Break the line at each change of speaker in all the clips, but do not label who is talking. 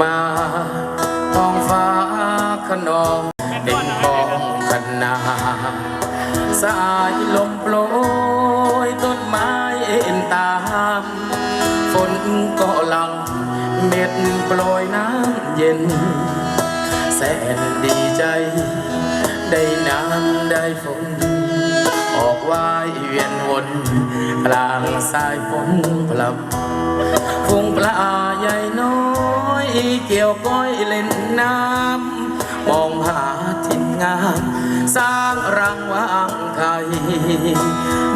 มาท้องฟ้าขนองเป็นกองขนนาสายลมโปรยต้นไม้เอ็นตามฝนก็ลังเม็ดโปรยน้ำเย็น แสนดีใจ ได้น้ำได้ฝน ออกว่ายเวียนวนกลางสายฝนพลับคงปลาใหญ่น้อย เกี่ยวก้อยเล่นน้ำมองหาทินงามสร้างรังวางไข่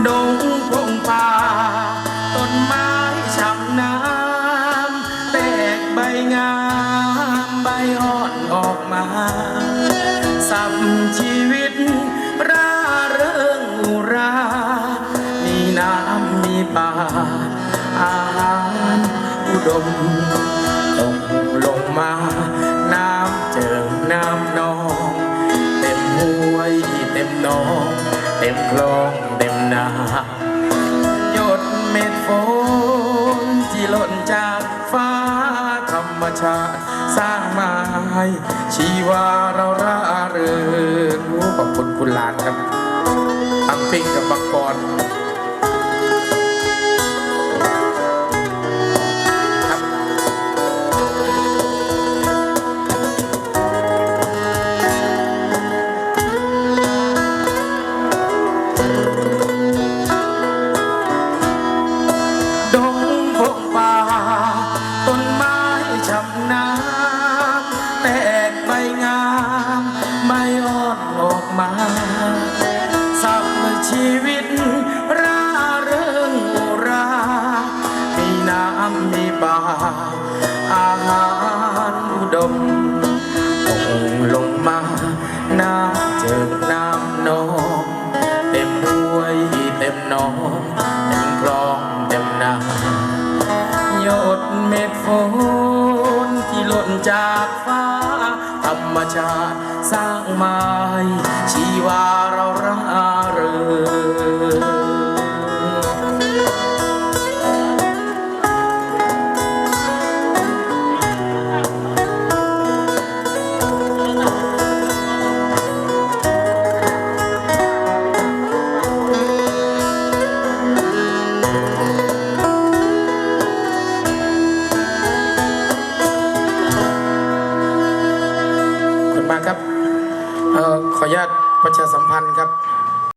ดงพงป่าต้นไม้ช้ำน้ำแตกใบงามใบอ่อนออกมาสับชีวิตร่าเริงอุรา มีน้ำมีป่าอาหารอุดม หนองเต็มคลองเต็มนาหยดเม็ดฝนที่หล่นจากฟ้าธรรมชาติ สร้างมาให้ชีวาเราร่าเริงโอ้ขอบคุณคุณลานครับอังพิงกับบังกร น้ำแตกใบงามใบอ่อนออกมาสับชีวิตร่าเริงอุรา มีน้ำมีป่าอาหารอุดมตกลงมา น้ำเจิกน้ำนองเต็มห้วยเต็มหนอง เต็มคลองเต็มนาหยดเม็ดฝน หล่นจากฟ้า ธรรมชาติสร้างมาให้ชีวาเราร่า ขออนุญาตประชาสัมพันธ์ครับ